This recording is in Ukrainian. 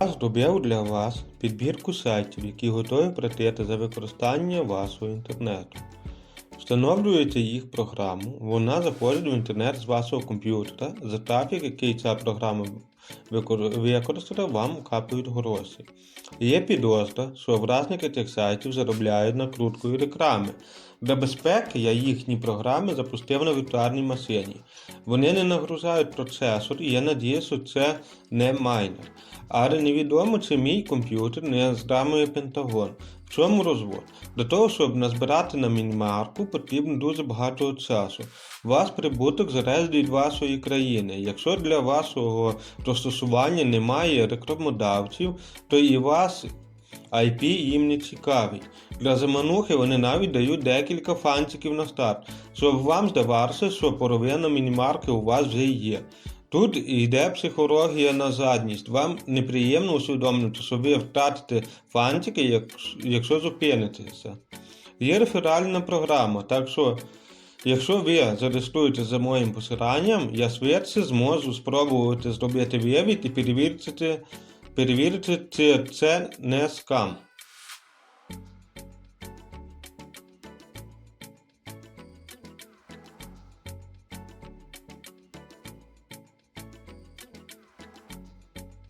Я для вас підбірку сайтів, які готові прийти за використання вашого інтернету. Встановлюєте їх програму, вона заходить в інтернет з вашого комп'ютера, за трафік, який ця програма викор- використала, вам капають гроші. Є підозра, що власники цих сайтів заробляють накруткою реклами. Для безпеки я їхні програми запустив на віртуальній машині. Вони не нагружають процесор, і я надію, що це не майнер. Але невідомо, чи мій комп'ютер не зламує Пентагон. Чому розвод? Для того, щоб назбирати на мінімарку, потрібно дуже багато часу. Ваш прибуток залежить від вашої країни. Якщо для вашого застосування немає рекламодавців, то і вас IP їм не цікавий. Для заманухи вони навіть дають декілька фанциків на старт, щоб вам здавалося, що половина мінімарки у вас вже є. Тут йде психологія на задність. Вам неприємно усвідомлювати, що ви втратите фантики, якщо- зупинитеся. Є реферальна програма, так що, якщо ви зареєструєтеся за моїм посиланням, я швидше зможу спробувати зробити вивід і перевірити, перевірити, чи це не скам.